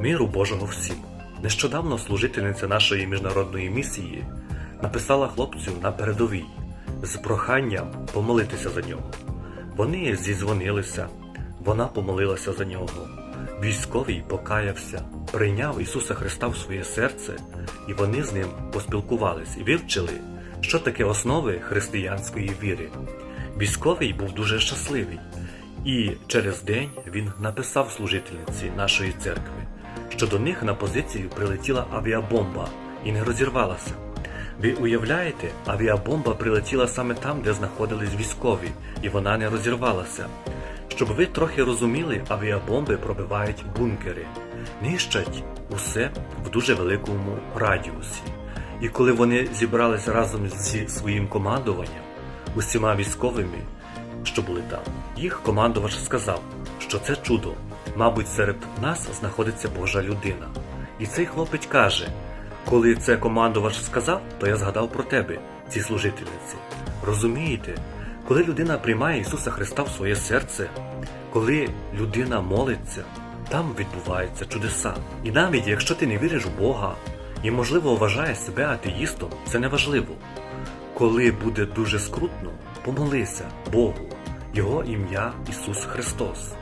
Миру Божого всім. Нещодавно служительниця нашої міжнародної місії написала хлопцю на передовій з проханням помолитися за нього. Вони зізвонилися, вона помолилася за нього. Військовий покаявся, прийняв Ісуса Христа в своє серце, і вони з ним поспілкувались і вивчили, що таке основи християнської віри. Військовий був дуже щасливий, і через день він написав служительниці нашої церкви, що до них на позицію прилетіла авіабомба і не розірвалася. Ви уявляєте, авіабомба прилетіла саме там, де знаходились військові, і вона не розірвалася. Щоб ви трохи розуміли, авіабомби пробивають бункери, нищать усе в дуже великому радіусі. І коли вони зібралися разом зі своїм командуванням, усіма військовими, що були там, їх командувач сказав, що це чудо. Мабуть, серед нас знаходиться Божа людина. І цей хлопець каже: коли це командувач сказав, то я згадав про тебе, ці служительниці. Розумієте, коли людина приймає Ісуса Христа в своє серце, коли людина молиться, там відбуваються чудеса. І навіть якщо ти не віриш в Бога і, можливо, вважаєш себе атеїстом, це не важливо. Коли буде дуже скрутно, помолися Богу, Його ім'я Ісус Христос.